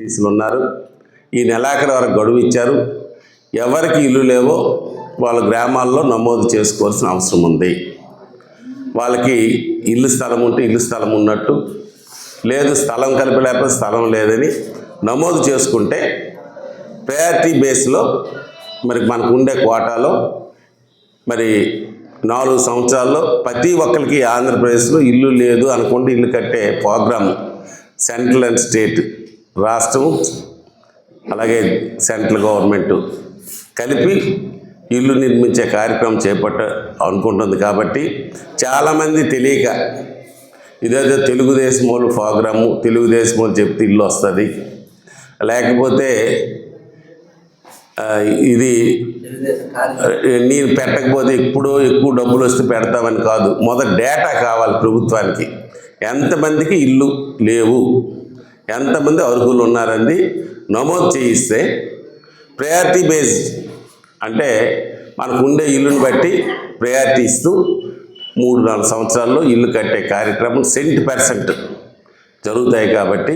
టీసీలు ఉన్నారు. ఈ నెలాఖరు వరకు గడువు ఇచ్చారు. ఎవరికి ఇల్లు లేవో వాళ్ళ గ్రామాల్లో నమోదు చేసుకోవాల్సిన అవసరం ఉంది. వాళ్ళకి ఇల్లు స్థలం ఉంటే ఇల్లు స్థలం ఉన్నట్టు లేదు స్థలం కలిపి లేకపోతే స్థలం లేదని నమోదు చేసుకుంటే ప్రయారిటీ బేస్లో మరి మనకు ఉండే కోటాలో మరి నాలుగు సంవత్సరాల్లో ప్రతి ఒక్కరికి ఆంధ్రప్రదేశ్లో ఇల్లు లేదు అనుకుంటే ఇల్లు కట్టే ప్రోగ్రాం సెంట్రల్ అండ్ స్టేట్ రాష్ట్రం అలాగే సెంట్రల్ గవర్నమెంట్ కలిపి ఇల్లు నిర్మించే కార్యక్రమం చేపట్ట అనుకుంటుంది కాబట్టి చాలామంది తెలియక ఇదేదో తెలుగుదేశం వాళ్ళు ప్రోగ్రాము తెలుగుదేశం వాళ్ళు చెప్తే ఇల్లు వస్తుంది. లేకపోతే ఇది నేను పెట్టకపోతే ఎప్పుడో ఎక్కువ డబ్బులు వస్తే పెడతామని కాదు. మొదట డేటా కావాలి ప్రభుత్వానికి. ఎంతమందికి ఇల్లు లేవు? ఎంతమంది అర్హులు ఉన్నారండి? నమోదు చేయిస్తే ప్రయారిటీ బేస్ అంటే మనకు ఉండే ఇల్లుని బట్టి ప్రయారిటీ ఇస్తూ మూడు నాలుగు సంవత్సరాల్లో ఇల్లు కట్టే కార్యక్రమం సెంట్ పర్సెంట్ జరుగుతాయి కాబట్టి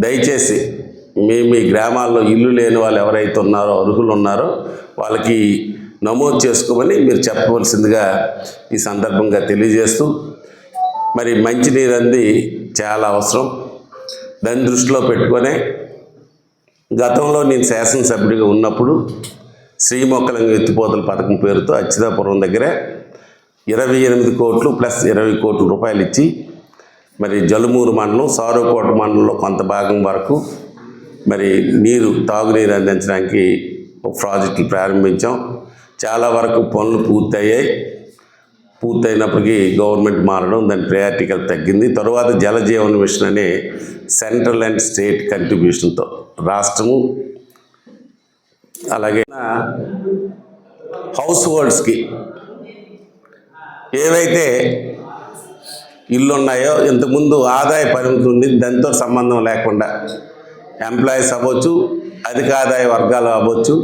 దయచేసి మీ మీ గ్రామాల్లో ఇల్లు లేని వాళ్ళు ఎవరైతే ఉన్నారో అర్హులు ఉన్నారో వాళ్ళకి నమోదు చేసుకోమని మీరు చెప్పవలసిందిగా ఈ సందర్భంగా తెలియజేస్తూ మరి మంచినీరు అంది చాలా అవసరం. దాన్ని దృష్టిలో పెట్టుకొనే గతంలో నేను శాసనసభ్యుడిగా ఉన్నప్పుడు శ్రీమొక్కలంగ ఎత్తిపోతల పథకం పేరుతో అచ్యుతాపురం దగ్గర ఇరవై ఎనిమిది కోట్లు ప్లస్ ఇరవై కోట్ల రూపాయలు ఇచ్చి మరి జలుమూరు మండలం సారోకోట మండలంలో కొంత భాగం వరకు మరి నీరు తాగునీరు అందించడానికి ఒక ప్రాజెక్టులు ప్రారంభించాం. చాలా వరకు పనులు పూర్తయ్యాయి. పూర్తయినప్పటికీ గవర్నమెంట్ మారడం దాని ప్రయారిటీగా తగ్గింది. తరువాత జలజీవన్ మిషన్ అనే సెంట్రల్ అండ్ స్టేట్ కంట్రిబ్యూషన్తో రాష్ట్రము అలాగే హౌస్ హోల్డ్స్కి ఏవైతే ఇల్లు ఉన్నాయో ఇంతకుముందు ఆదాయ పరిమితి ఉంది దాంతో సంబంధం లేకుండా ఎంప్లాయీస్ అవ్వచ్చు అధిక ఆదాయ వర్గాలు అవ్వచ్చు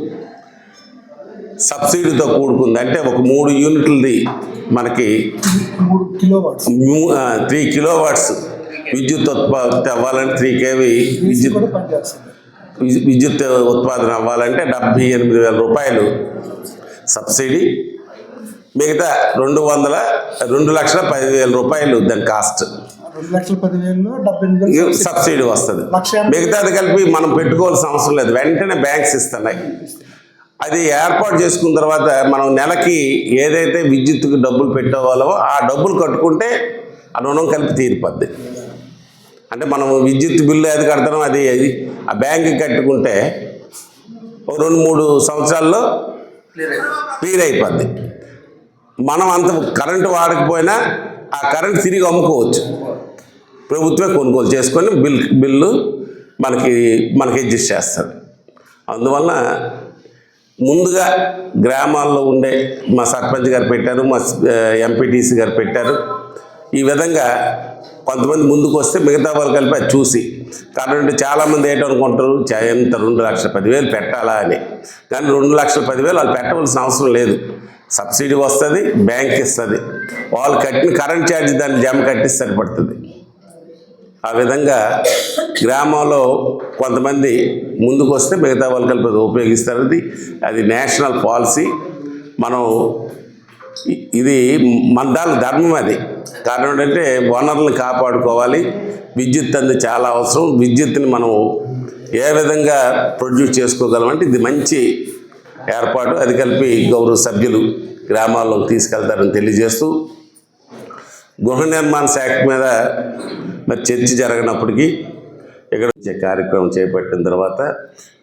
సబ్సిడీతో కూడుకుంది. అంటే ఒక మూడు యూనిట్లది మనకి త్రీ కిలో వాట్స్ విద్యుత్ ఉత్పత్తి అవ్వాలంటే త్రీ కేవీ విద్యుత్ విద్యుత్ ఉత్పాదన అవ్వాలంటే డెబ్బై ఎనిమిది వేల రూపాయలు సబ్సిడీ. మిగతా రెండు వందల రెండు లక్షల పదివేల రూపాయలు దాని కాస్ట్. సబ్సిడీ. వస్తుంది. మిగతాది కలిపి మనం పెట్టుకోవాల్సిన అవసరం లేదు. వెంటనే బ్యాంక్స్ ఇస్తున్నాయి. అది ఏర్పాటు చేసుకున్న తర్వాత మనం నెలకి ఏదైతే విద్యుత్తుకు డబ్బులు పెట్టేవాళ్ళమో ఆ డబ్బులు కట్టుకుంటే ఆ రుణం కలిపి తీరిపోద్ది. అంటే మనం విద్యుత్ బిల్లు ఏది కడతామో అది అది. ఆ బ్యాంక్కి కట్టుకుంటే ఒక రెండు మూడు సంవత్సరాల్లో క్లియర్ అయిపోద్ది. మనం అంత కరెంటు వాడకపోయినా ఆ కరెంట్ తిరిగి అమ్ముకోవచ్చు. ప్రభుత్వమే కొనుగోలు చేసుకొని బిల్ బిల్లు మనకి మనకి అడ్జస్ట్ చేస్తారు అందువలన ముందుగా గ్రామాల్లో ఉండే మా సర్పంచ్ గారు పెట్టారు మా ఎంపీటీసీ గారు పెట్టారు. ఈ విధంగా కొంతమంది ముందుకు వస్తే మిగతా వాళ్ళు కలిపి అది చూసి కాబట్టి చాలామంది ఏంటనుకుంటారు ఎంత రెండు లక్షల పదివేలు పెట్టాలా అని. కానీ రెండు లక్షల పదివేలు వాళ్ళు పెట్టవలసిన అవసరం లేదు. సబ్సిడీ వస్తుంది బ్యాంక్ ఇస్తుంది. వాళ్ళు కట్టిన కరెంట్ ఛార్జ్ దాన్ని జమ కట్టి సరిపడుతుంది. ఆ విధంగా గ్రామంలో కొంతమంది ముందుకు వస్తే మిగతా వాళ్ళు కలిపి ఉపయోగిస్తారది ఉపయోగిస్తారు. అది నేషనల్ పాలసీ. మనం ఇది మన దాని ధర్మం అది. కారణం ఏంటంటే వనరులను కాపాడుకోవాలి. విద్యుత్ అంది చాలా అవసరం. విద్యుత్ని మనం ఏ విధంగా ప్రొడ్యూస్ చేసుకోగలమంటే ఇది మంచి ఏర్పాటు. అది కలిపి గౌరవ సభ్యులు గ్రామాల్లోకి తీసుకెళ్తారని తెలియజేస్తూ గృహ నిర్మాణ శాఖ మీద మరి చర్చ జరగనప్పటికీ ఇక్కడ కార్యక్రమం చేపట్టిన తర్వాత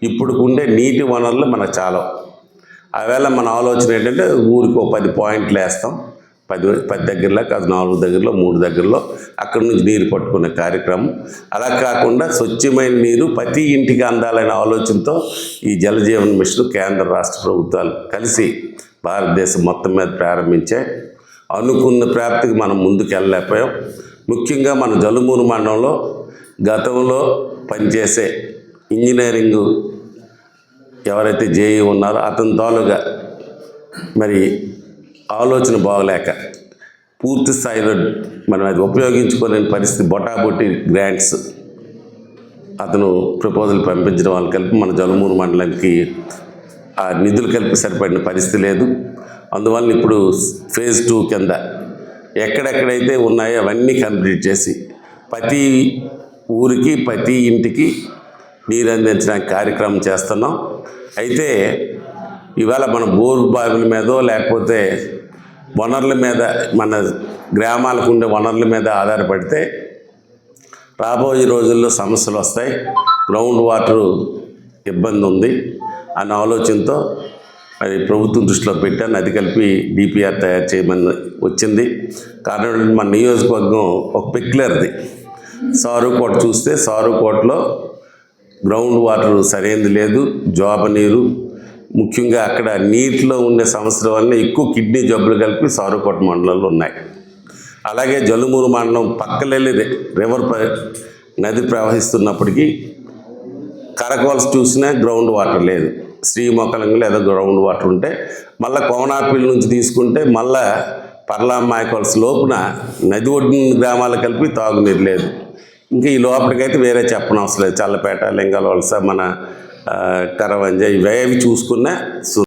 ఇప్పుడు ఉండే నీటి వనరులు మనకు చాలా ఆవేళ మన ఆలోచన ఏంటంటే ఊరికి ఒక పది పాయింట్లు వేస్తాం. పది పది దగ్గరలో కాదు నాలుగు దగ్గరలో మూడు దగ్గరలో అక్కడి నుంచి నీరు పట్టుకునే కార్యక్రమం. అలా కాకుండా స్వచ్ఛమైన నీరు ప్రతి ఇంటికి అందాలనే ఆలోచనతో ఈ జలజీవన్ మిషన్ కేంద్ర రాష్ట్ర ప్రభుత్వాలు కలిసి భారతదేశం మొత్తం మీద ప్రారంభించే అనుకున్న ప్రాప్తికి మనం ముందుకు వెళ్ళలేకపోయాం ముఖ్యంగా మన జలుమూరు మండలంలో గతంలో పనిచేసే ఇంజనీరింగ్ ఎవరైతే జేఈ ఉన్నారో అతని తాలూగా మరి ఆలోచన బాగలేక పూర్తి స్థాయిలో మనం అది ఉపయోగించుకోలేని పరిస్థితి బొటాబొటి గ్రాంట్స్ అతను ప్రపోజల్ పంపించడం వాళ్ళు కలిపి మన జలమూరు మండలానికి ఆ నిధులు కలిపి సరిపడిన పరిస్థితి లేదు. అందువల్ల ఇప్పుడు ఫేజ్ టూ కింద ఎక్కడెక్కడైతే ఉన్నాయో అవన్నీ కంప్లీట్ చేసి ప్రతి ఊరికి ప్రతి ఇంటికి నీరు అందించడానికి కార్యక్రమం చేస్తున్నాం. అయితే ఇవాళ మన బోరు బావిల మీదో లేకపోతే వనరుల మీద మన గ్రామాలకు ఉండే వనరుల మీద ఆధారపడితే రాబోయే రోజుల్లో సమస్యలు వస్తాయి. గ్రౌండ్ వాటర్ ఇబ్బంది ఉంది అన్న ఆలోచనతో మరి ప్రభుత్వం దృష్టిలో పెట్టాను అది కలిపి డిపిఆర్ తయారు చేయమని వచ్చింది. కారణం మన నియోజకవర్గం ఒక పిక్లర్ది. సారుకోట చూస్తే సారుకోటలో గ్రౌండ్ వాటర్ సరైనది లేదు జాబ నీరు. ముఖ్యంగా అక్కడ నీటిలో ఉండే సమస్యల వల్ల ఎక్కువ కిడ్నీ జబ్బులు కలిపి సారుకోట మండలంలో ఉన్నాయి. అలాగే జలుమూరు మండలం పక్కలెళ్ళి రివర్ నది ప్రవహిస్తున్నప్పటికీ కరకోల్స్ చూసినా గ్రౌండ్ వాటర్ లేదు. శ్రీమొక్కలంగా లేదా గ్రౌండ్ వాటర్ ఉంటే మళ్ళీ కోనాపిల్లి నుంచి తీసుకుంటే మళ్ళీ పర్లామాయ కొలసి లోపున నది ఒడ్డిన గ్రామాలు కలిపి తాగునీరు లేదు. ఇంకా ఈ లోపలికైతే వేరే చెప్పనవసరం లేదు. చల్లపేట లింగాల వలస మన కరవంజ ఇవేవి చూసుకున్నా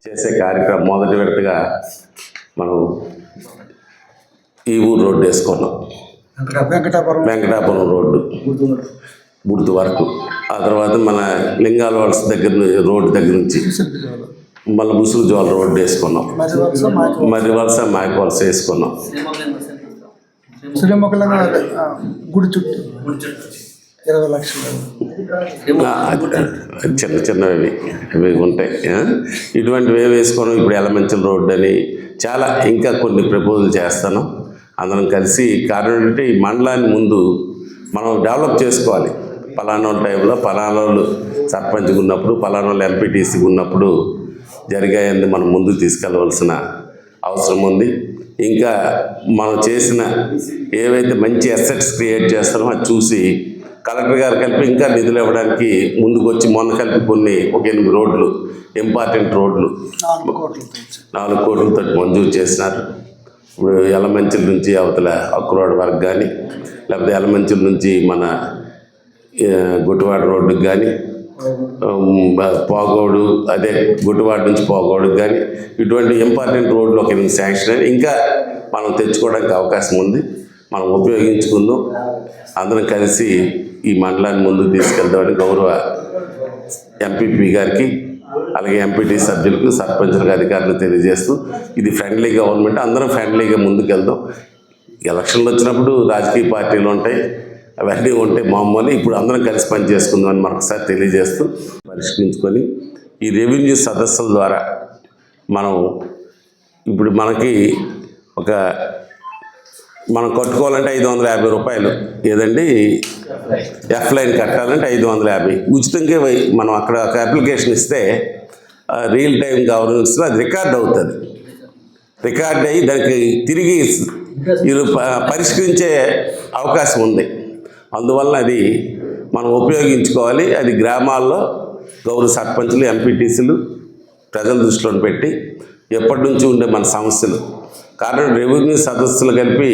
చేసే కార్యక్రమం మొదటి విడతగా మనం ఈ ఊరు రోడ్డు వేసుకున్నాం. వెంకటాపురం. వెంకటాపురం రోడ్డు. బుర్దు వరకు. ఆ తర్వాత మన లింగాల వలస దగ్గర రోడ్డు దగ్గర నుంచి మళ్ళీ ముసుగు జోల రోడ్డు వేసుకున్నాం. మరి వరుస మాకు వలస మాయక వలస వేసుకున్నాం. గుడి చుట్టూ. ఇరవై లక్షలు. చిన్న చిన్నవి. ఇవి ఉంటాయి? ఇటువంటివి వేసుకోవడం ఇప్పుడు ఎలమంచల్ రోడ్డు అని. చాలా ఇంకా కొన్ని ప్రపోజల్ చేస్తాను. అందరం కలిసి కారణం ఏంటంటే ఈ మండలాన్ని ముందు మనం డెవలప్ చేసుకోవాలి. పలానా టైంలో పలానా వాళ్ళు సర్పంచ్గా ఉన్నప్పుడు పలానా వాళ్ళు ఎంపీటీసీగా ఉన్నప్పుడు జరిగాయని మనం ముందుకు తీసుకెళ్ళవలసిన అవసరం ఉంది. ఇంకా మనం చేసిన ఏవైతే మంచి అసెట్స్ క్రియేట్ చేస్తామో అది చూసి కలెక్టర్ గారు కలిపి ఇంకా నిధులు ఇవ్వడానికి ముందుకు వచ్చి మొన్న కలిపి కొన్ని ఒక ఎనిమిది రోడ్లు ఇంపార్టెంట్ రోడ్లు నాలుగు కోట్లు నాలుగు కోట్లతో మంజూరు చేసినారు. ఇప్పుడు ఎలమంచిల నుంచి అవతల అక్రోడ్ వరకు కానీ లేకపోతే ఎలమంచిల నుంచి మన గుట్టువాడ రోడ్డుకి కానీ పోగోడు అదే గుట్టుబాటు నుంచి పోగోడుకి కానీ ఇటువంటి ఇంపార్టెంట్ రోడ్లు ఒక శాంక్షన్ అని ఇంకా మనం తెచ్చుకోవడానికి అవకాశం ఉంది. మనం ఉపయోగించుకుందాం. అందరం కలిసి ఈ మండలాన్ని ముందుకు తీసుకెళ్దామని గౌరవ ఎంపీపీ గారికి అలాగే ఎంపీటీ సభ్యులకు సర్పంచులకు అధికారులు తెలియజేస్తూ ఇది ఫ్రెండ్లీ గవర్నమెంట్ అందరం ఫ్రెండ్లీగా ముందుకెళ్దాం. ఎలక్షన్లు వచ్చినప్పుడు రాజకీయ పార్టీలు ఉంటాయి. అవన్నీ ఉంటే మామూలు ఇప్పుడు అందరం కలిసి పని చేసుకుందామని మరొకసారి తెలియజేస్తూ పరిష్కరించుకొని ఈ రెవెన్యూ సదస్సుల ద్వారా మనం ఇప్పుడు మనకి ఒక మనం కట్టుకోవాలంటే ఐదు వందల యాభై రూపాయలు. ఏదండి? ఎఫ్ లైన్ కట్టాలంటే ఐదు వందల యాభై. ఉచితంగా మనం అక్కడ ఒక అప్లికేషన్ ఇస్తే రియల్ టైం గవర్నెన్స్లో అది రికార్డ్ అవుతుంది. రికార్డ్ అయ్యి దానికి తిరిగి పరిష్కరించే అవకాశం ఉంది. అందువలన అది మనం ఉపయోగించుకోవాలి. అది గ్రామాల్లో గౌరవ సర్పంచులు ఎంపీటీసీలు ప్రజల దృష్టిలో పెట్టి ఎప్పటి నుంచి ఉండే మన సమస్యలు. కారణం రెవెన్యూ సదస్సులు కలిపి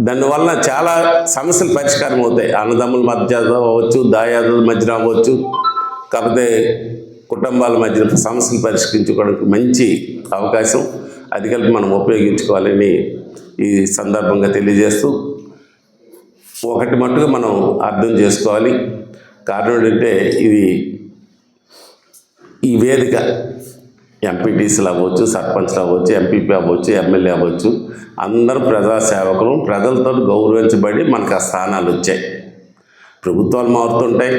దానివల్ల చాలా సమస్యలు పరిష్కారం అవుతాయి. అన్నదమ్ముల మధ్య అవ్వచ్చు దాయాదుల మధ్యన అవ్వచ్చు కాకపోతే కుటుంబాల మధ్య సమస్యలు పరిష్కరించుకోవడానికి మంచి అవకాశం అది కలిపి మనం ఉపయోగించుకోవాలని ఈ సందర్భంగా తెలియజేస్తూ ఒకటి మట్టుగా మనం అర్థం చేసుకోవాలి. కారణం ఏంటంటే ఇది ఈ వేదిక ఎంపీటీసీలు అవ్వచ్చు సర్పంచ్లు అవ్వచ్చు ఎంపీపీ అవ్వచ్చు ఎమ్మెల్యే అవ్వచ్చు అందరూ ప్రజా సేవకులు ప్రజలతో గౌరవించబడి మనకు ఆ స్థానాలు వచ్చాయి. ప్రభుత్వాలు మారుతుంటాయి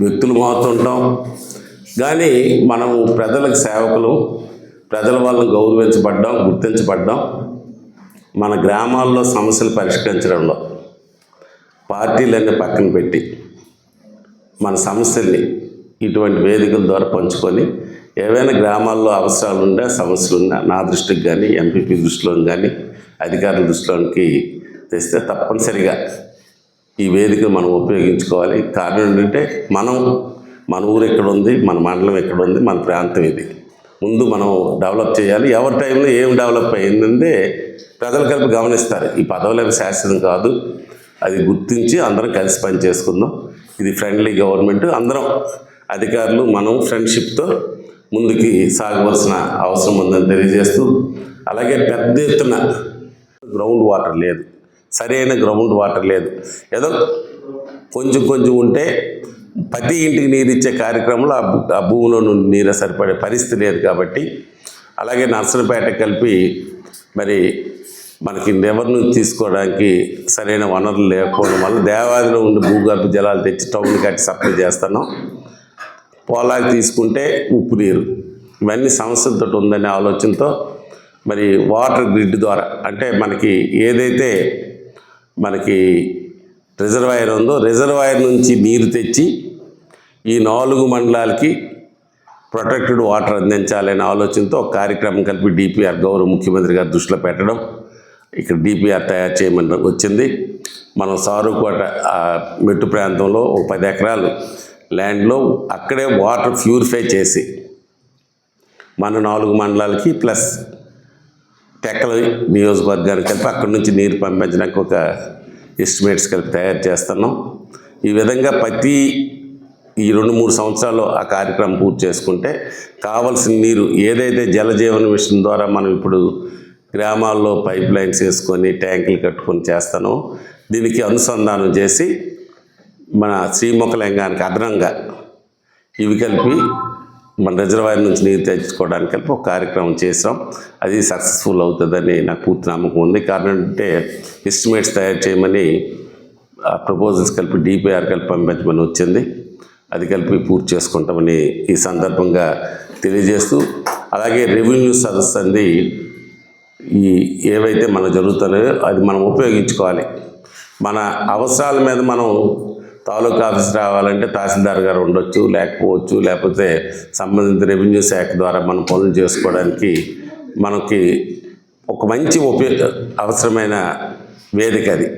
వ్యక్తులు మారుతుంటాం. కానీ మనం ప్రజలకు సేవకులు ప్రజల వల్ల గౌరవించబడ్డాం గుర్తించబడ్డాం. మన గ్రామాల్లో సమస్యలు పరిష్కరించడంలో పార్టీలన్నీ పక్కన పెట్టి మన సమస్యల్ని ఇటువంటి వేదికల ద్వారా పంచుకొని ఏవైనా గ్రామాల్లో అవసరాలు ఉండే సమస్యలు ఉన్నా నా దృష్టికి కానీ ఎంపీపీ దృష్టిలో కానీ అధికారుల దృష్టిలోకి తెస్తే తప్పనిసరిగా ఈ వేదిక మనం ఉపయోగించుకోవాలి. కారణం ఏంటంటే మనం మన ఊరు ఎక్కడ ఉంది మన మండలం ఎక్కడ ఉంది మన ప్రాంతం ఇది. ముందు మనం డెవలప్ చేయాలి. ఎవరి టైంలో ఏం డెవలప్ అయిందంటే ప్రజలు కలిపి గమనిస్తారు. ఈ పదవులు ఏమి శాశ్వతం కాదు. అది గుర్తించి అందరం కలిసి పని చేసుకుందాం. ఇది ఫ్రెండ్లీ గవర్నమెంట్ అందరం అధికారులు మనం ఫ్రెండ్షిప్తో ముందుకి సాగవలసిన అవసరం ఉందని తెలియజేస్తూ అలాగే పెద్ద ఎత్తున గ్రౌండ్ వాటర్ లేదు. సరైన గ్రౌండ్ వాటర్ లేదు. ఏదో కొంచెం కొంచెం ఉంటే ప్రతి ఇంటికి నీరు ఇచ్చే కార్యక్రమంలో ఆ భూ- ఆ భూమిలో నుండి నీరు సరిపడే పరిస్థితి లేదు కాబట్టి అలాగే నర్సరిపేట కలిపి మరి మనకి నెవర్ను తీసుకోవడానికి సరైన వనరులు లేకపోవడం వల్ల దేవాదిలో ఉండి భూగర్భ జలాలు తెచ్చి టౌన్ కట్టి సప్లై చేస్తున్నాం పొలాకి తీసుకుంటే ఉప్పు నీరు. ఇవన్నీ సమస్యలతో ఉందనే ఆలోచనతో మరి వాటర్ గ్రిడ్ ద్వారా అంటే మనకి ఏదైతే మనకి రిజర్వాయర్ ఉందో రిజర్వాయర్ నుంచి నీరు తెచ్చి ఈ నాలుగు మండలాలకి ప్రొటెక్టెడ్ వాటర్ అందించాలనే ఆలోచనతో కార్యక్రమం కలిపి డిపిఆర్ గౌరవ ముఖ్యమంత్రి గారు దృష్టిలో పెట్టడం. ఇక్కడ డిపిఆర్ తయారు చేయమని వచ్చింది. మనం సారుకోట మెట్టు ప్రాంతంలో ఒక పది ఎకరాలు ల్యాండ్లో అక్కడే వాటర్ ప్యూరిఫై చేసి మన నాలుగు మండలాలకి ప్లస్ టెక్కల నియోజకవర్గానికి కలిపి అక్కడి నుంచి నీరు పంపించడానికి ఒక ఎస్టిమేట్స్ కలిపి తయారు చేస్తున్నాం. ఈ విధంగా ప్రతి ఈ రెండు మూడు సంవత్సరాల్లో ఆ కార్యక్రమం పూర్తి చేసుకుంటే కావలసిన నీరు ఏదైతే జలజీవన మిషన్ ద్వారా మనం ఇప్పుడు గ్రామాల్లో పైప్ లైన్స్ వేసుకొని ట్యాంకులు కట్టుకొని చేస్తాను. దీనికి అనుసంధానం చేసి మన శ్రీముఖలింగానికి అదనంగా ఇవి కలిపి మన రిజర్వాయర్ నుంచి నీరు తెచ్చుకోవడానికి కలిపి ఒక కార్యక్రమం చేసాం అది సక్సెస్ఫుల్ అవుతుందని నాకు పూర్తి నమ్మకం ఉంది. కారణం అంటే ఎస్టిమేట్స్ తయారు చేయమని ఆ ప్రపోజల్స్ కలిపి డిపిఆర్ కలిపి పంపించమని వచ్చింది. అది కలిపి పూర్తి చేసుకుంటామని ఈ సందర్భంగా తెలియజేస్తూ అలాగే రెవెన్యూ సదస్సు అంది ఈ ఏవైతే మనకు జరుగుతున్నాయో అది మనం ఉపయోగించుకోవాలి. మన అవసరాల మీద మనం తాలూకా ఆఫీస్ రావాలంటే తహసీల్దార్ గారు ఉండొచ్చు లేకపోవచ్చు లేకపోతే సంబంధిత రెవెన్యూ శాఖ ద్వారా మనం పనులు చేసుకోవడానికి మనకి ఒక మంచి ఉపయోగ అవసరమైన వేదిక అది.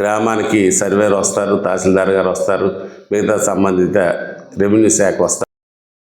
గ్రామానికి సర్వేర్ వస్తారు తహసీల్దార్ గారు వస్తారు మిగతా సంబంధిత రెవెన్యూ శాఖ వస్తారు.